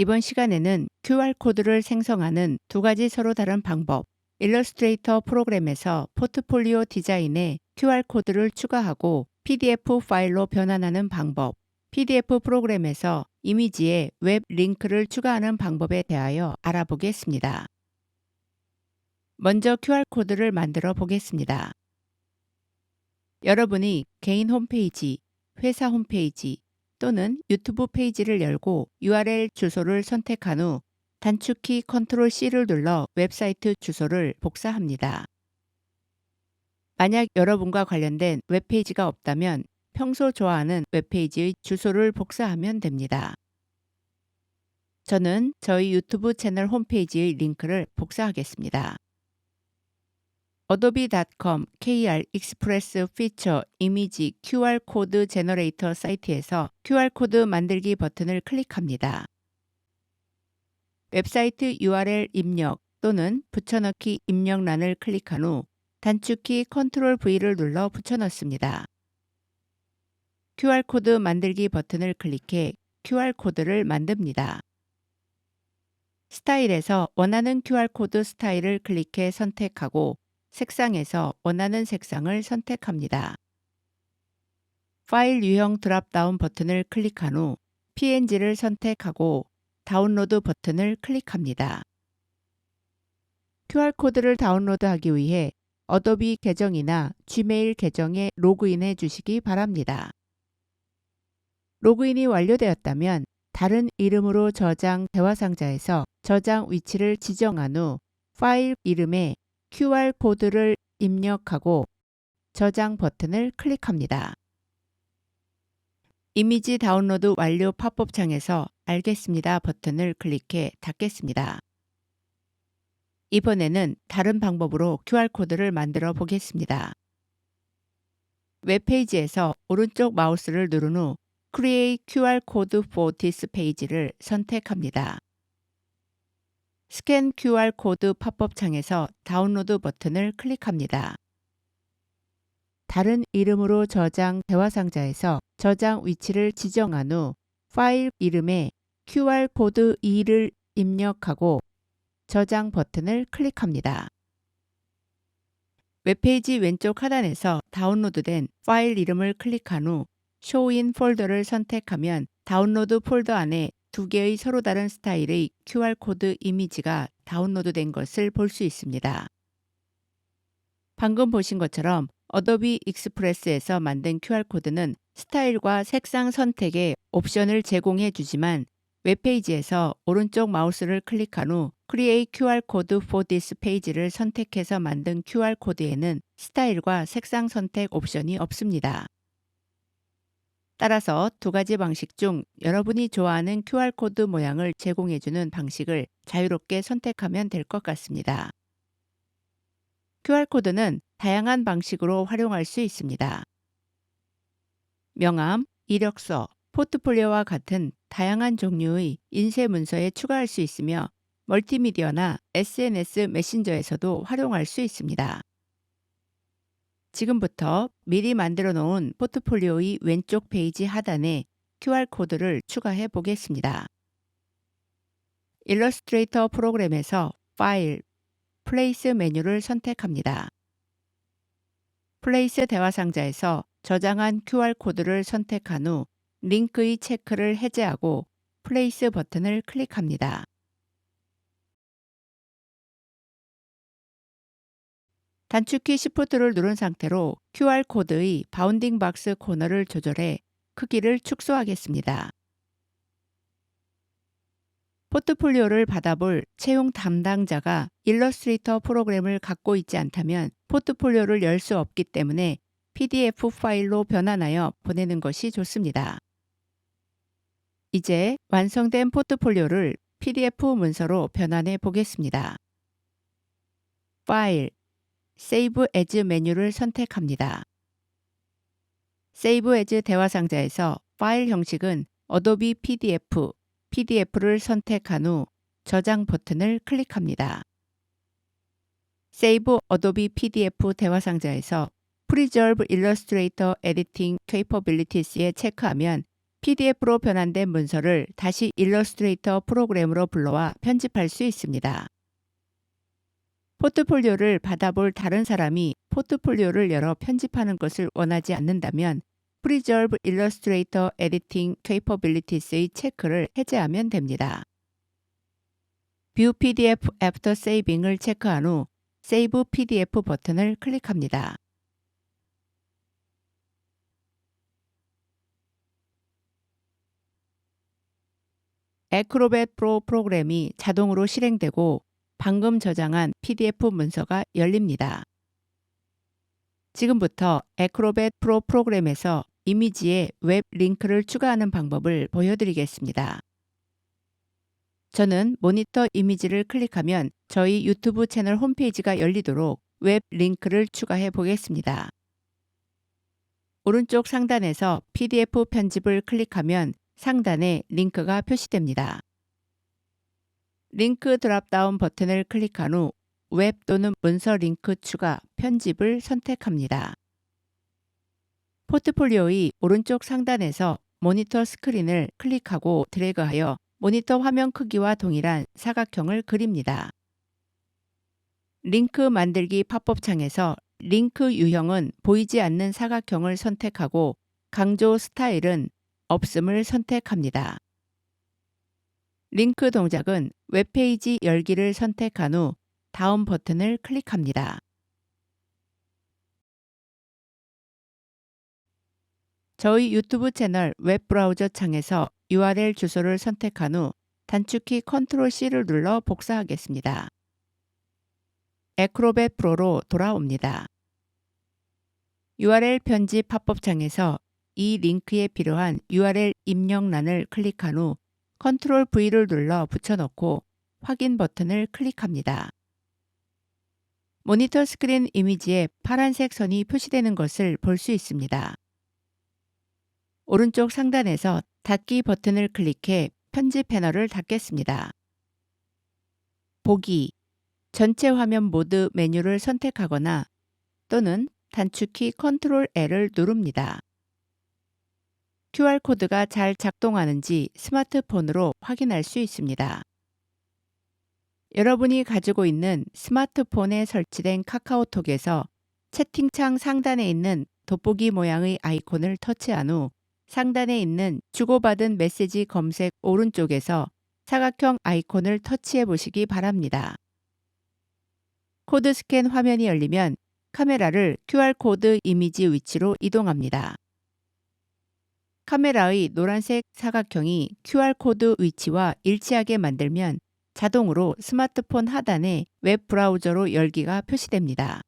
이번 시간에는 QR코드를 생성하는 두 가지 서로 다른 방법, 일러스트레이터 프로그램에서 포트폴리오 디자인에 QR코드를 추가하고 PDF 파일로 변환하는 방법, PDF 프로그램에서 이미지에 웹 링크를 추가하는 방법에 대하여 알아보겠습니다. 먼저 QR코드를 만들어 보겠습니다. 여러분이 개인 홈페이지, 회사 홈페이지 또는 유튜브 페이지를 열고 URL 주소를 선택한 후 단축키 컨트롤 C를 눌러 웹사이트 주소를 복사합니다. 만약 여러분과 관련된 웹페이지가 없다면 평소 좋아하는 웹페이지의 주소를 복사하면 됩니다. 저는 저희 유튜브 채널 홈페이지의 링크를 복사하겠습니다. adobe.com KR 익스프레스 피처 이미지 QR 코드 제너레이터 사이트에서 QR 코드 만들기 버튼을 클릭합니다. 웹사이트 URL 입력 또는 붙여넣기 입력란을 클릭한 후 단축키 컨트롤 V를 눌러 붙여넣습니다. QR코드 만들기 버튼을 클릭해 QR코드를 만듭니다. 스타일에서 원하는 QR코드 스타일을 클릭해 선택하고 색상에서 원하는 색상을 선택합니다. 파일 유형 드랍다운 버튼을 클릭한 후 PNG를 선택하고 다운로드 버튼을 클릭합니다. QR코드를 다운로드하기 위해 어도비 계정이나 지메일 계정에 로그인해 주시기 바랍니다. 로그인이 완료되었다면 다른 이름으로 저장 대화 상자에서 저장 위치를 지정한 후 파일 이름에 QR코드를 입력하고 저장 버튼을 클릭합니다. 이미지 다운로드 완료 팝업 창에서 알겠습니다 버튼을 클릭해 닫겠습니다. 이번에는 다른 방법으로 QR코드를 만들어 보겠습니다. 웹페이지에서 오른쪽 마우스를 누른 후 Create QR Code for this 페이지를 선택합니다. 스캔 QR 코드 팝업 창에서 다운로드 버튼을 클릭합니다. 다른 이름으로 저장 대화 상자에서 저장 위치를 지정한 후 파일 이름에 QR 코드 2를 입력하고 저장 버튼을 클릭합니다. 웹페이지 왼쪽 하단에서 다운로드된 파일 이름을 클릭한 후 쇼인 폴더를 선택하면 다운로드 폴더 안에 두 개의 서로 다른 스타일의 QR코드 이미지가 다운로드된 것을 볼 수 있습니다. 방금 보신 것처럼 어도비 익스프레스에서 만든 QR코드는 스타일과 색상 선택에 옵션을 제공해 주지만 웹페이지에서 오른쪽 마우스를 클릭한 후 Create QR Code for this 페이지를 선택해서 만든 QR코드에는 스타일과 색상 선택 옵션이 없습니다. 따라서 두 가지 방식 중 여러분이 좋아하는 QR코드 모양을 제공해주는 방식을 자유롭게 선택하면 될 것 같습니다. QR코드는 다양한 방식으로 활용할 수 있습니다. 명함, 이력서, 포트폴리오와 같은 다양한 종류의 인쇄 문서에 추가할 수 있으며 멀티미디어나 SNS 메신저에서도 활용할 수 있습니다. 지금부터 미리 만들어 놓은 포트폴리오의 왼쪽 페이지 하단에 QR코드를 추가해 보겠습니다. 일러스트레이터 프로그램에서 파일, 플레이스 메뉴를 선택합니다. 플레이스 대화 상자에서 저장한 QR코드를 선택한 후 링크의 체크를 해제하고 플레이스 버튼을 클릭합니다. 단축키 Shift를 누른 상태로 QR코드의 바운딩 박스 코너를 조절해 크기를 축소하겠습니다. 포트폴리오를 받아볼 채용 담당자가 일러스트레이터 프로그램을 갖고 있지 않다면 포트폴리오를 열 수 없기 때문에 PDF 파일로 변환하여 보내는 것이 좋습니다. 이제 완성된 포트폴리오를 PDF 문서로 변환해 보겠습니다. 파일, Save as 메뉴를 선택합니다. Save as 대화 상자에서 파일 형식은 Adobe PDF, PDF를 선택한 후 저장 버튼을 클릭합니다. Save Adobe PDF 대화 상자에서 Preserve Illustrator Editing Capabilities에 체크하면 PDF로 변환된 문서를 다시 일러스트레이터 프로그램으로 불러와 편집할 수 있습니다. 포트폴리오를 받아볼 다른 사람이 포트폴리오를 열어 편집하는 것을 원하지 않는다면 Preserve Illustrator Editing Capabilities의 체크를 해제하면 됩니다. View PDF After Saving을 체크한 후 Save PDF 버튼을 클릭합니다. 에크로벳 프로 프로그램이 자동으로 실행되고 방금 저장한 PDF 문서가 열립니다. 지금부터 에크로벳 프로 프로그램에서 이미지에 웹 링크를 추가하는 방법을 보여드리겠습니다. 저는 모니터 이미지를 클릭하면 저희 유튜브 채널 홈페이지가 열리도록 웹 링크를 추가해 보겠습니다. 오른쪽 상단에서 PDF 편집을 클릭하면 상단에 링크가 표시됩니다. 링크 드랍다운 버튼을 클릭한 후 웹 또는 문서 링크 추가, 편집을 선택합니다. 포트폴리오의 오른쪽 상단에서 모니터 스크린을 클릭하고 드래그하여 모니터 화면 크기와 동일한 사각형을 그립니다. 링크 만들기 팝업 창에서 링크 유형은 보이지 않는 사각형을 선택하고 강조 스타일은 없음을 선택합니다. 링크 동작은 웹페이지 열기를 선택한 후 다음 버튼을 클릭합니다. 저희 유튜브 채널 웹브라우저 창에서 URL 주소를 선택한 후 단축키 Ctrl C를 눌러 복사하겠습니다. 에크로벳 프로로 돌아옵니다. URL 편집 팝업 창에서 이 링크에 필요한 URL 입력란을 클릭한 후 Ctrl V를 눌러 붙여넣고 확인 버튼을 클릭합니다. 모니터 스크린 이미지에 파란색 선이 표시되는 것을 볼 수 있습니다. 오른쪽 상단에서 닫기 버튼을 클릭해 편집 패널을 닫겠습니다. 보기 전체 화면 모드 메뉴를 선택하거나 또는 단축키 Ctrl L을 누릅니다. QR코드가 잘 작동하는지 스마트폰으로 확인할 수 있습니다. 여러분이 가지고 있는 스마트폰에 설치된 카카오톡에서 채팅창 상단에 있는 돋보기 모양의 아이콘을 터치한 후 상단에 있는 주고받은 메시지 검색 오른쪽에서 사각형 아이콘을 터치해 보시기 바랍니다. 코드 스캔 화면이 열리면 카메라를 QR코드 이미지 위치로 이동합니다. 카메라의 노란색 사각형이 QR코드 위치와 일치하게 만들면 자동으로 스마트폰 하단에 웹 브라우저로 열기가 표시됩니다.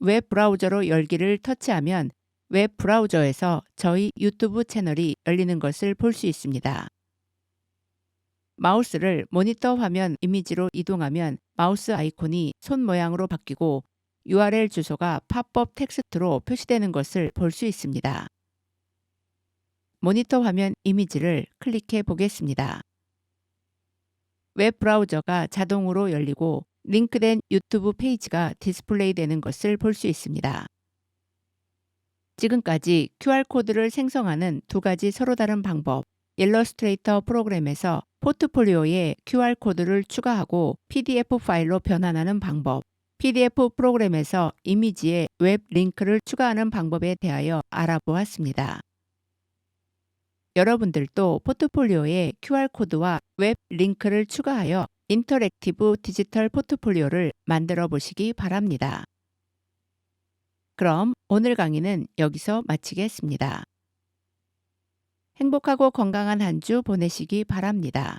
웹 브라우저로 열기를 터치하면 웹 브라우저에서 저희 유튜브 채널이 열리는 것을 볼 수 있습니다. 마우스를 모니터 화면 이미지로 이동하면 마우스 아이콘이 손 모양으로 바뀌고 URL 주소가 팝업 텍스트로 표시되는 것을 볼 수 있습니다. 모니터 화면 이미지를 클릭해 보겠습니다. 웹 브라우저가 자동으로 열리고 링크된 유튜브 페이지가 디스플레이 되는 것을 볼 수 있습니다. 지금까지 QR코드를 생성하는 두 가지 서로 다른 방법, 일러스트레이터 프로그램에서 포트폴리오에 QR코드를 추가하고 PDF 파일로 변환하는 방법, PDF 프로그램에서 이미지에 웹 링크를 추가하는 방법에 대하여 알아보았습니다. 여러분들도 포트폴리오에 QR코드와 웹 링크를 추가하여 인터랙티브 디지털 포트폴리오를 만들어 보시기 바랍니다. 그럼 오늘 강의는 여기서 마치겠습니다. 행복하고 건강한 한 주 보내시기 바랍니다.